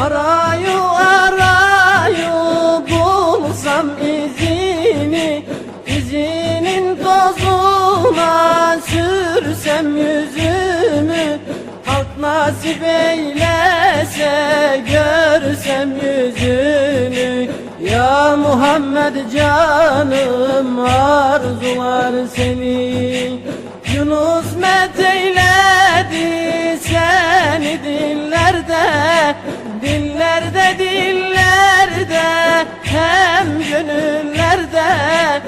Arayı arayı bulsam izini izinin tozuna sürsem yüzümü Halk nasip eylese görsem yüzünü. Ya Muhammed canım arzular seni. Yunus met eyledi seni dillerde gönüllerde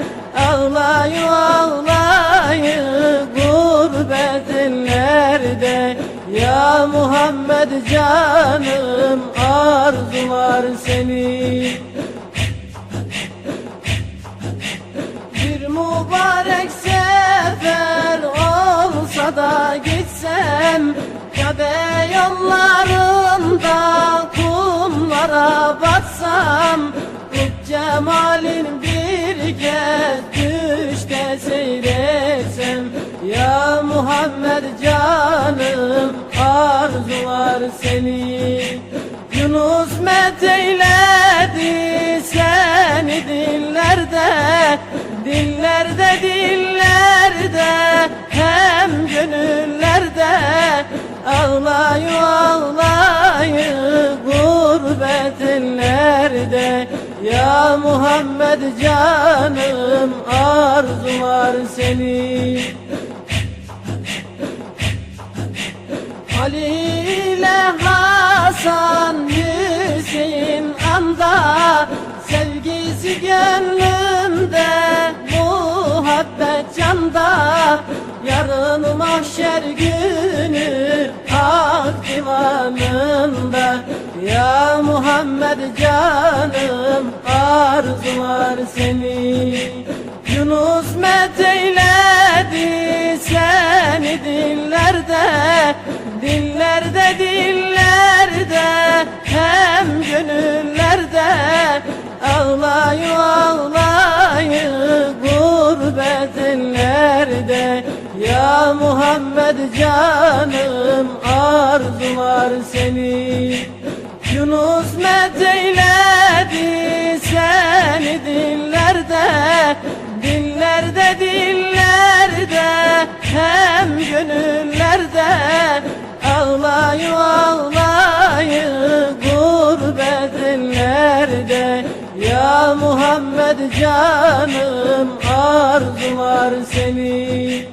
Ağlayı ağlayı gurbet ellerde. Ya Muhammed canım arzular seni. Bir mübarek sefer olsa da gitsem Kabe yollarında kumlara batsam cemalin bir kez düşte seyretsem Ya Muhammed canım arzular seni. Yunus met eyledi seni dillerde Dillerde dillerde hem gönüllerde. Ağlayı Ya Muhammed canım arzular seni Ali ile Hasan Hüseyin anda Sevgisi gönlümde muhabbet canda. Yarın mahşer günü hak divanında. Ya Muhammed canım Ağlayı ağlayı Ya Muhammed canım arzular seni. Yunus met eyledi seni dillerde. Dillerde dillerde hem gönüllerde. Ağlayı ağlayı Muhammed canım arzular seni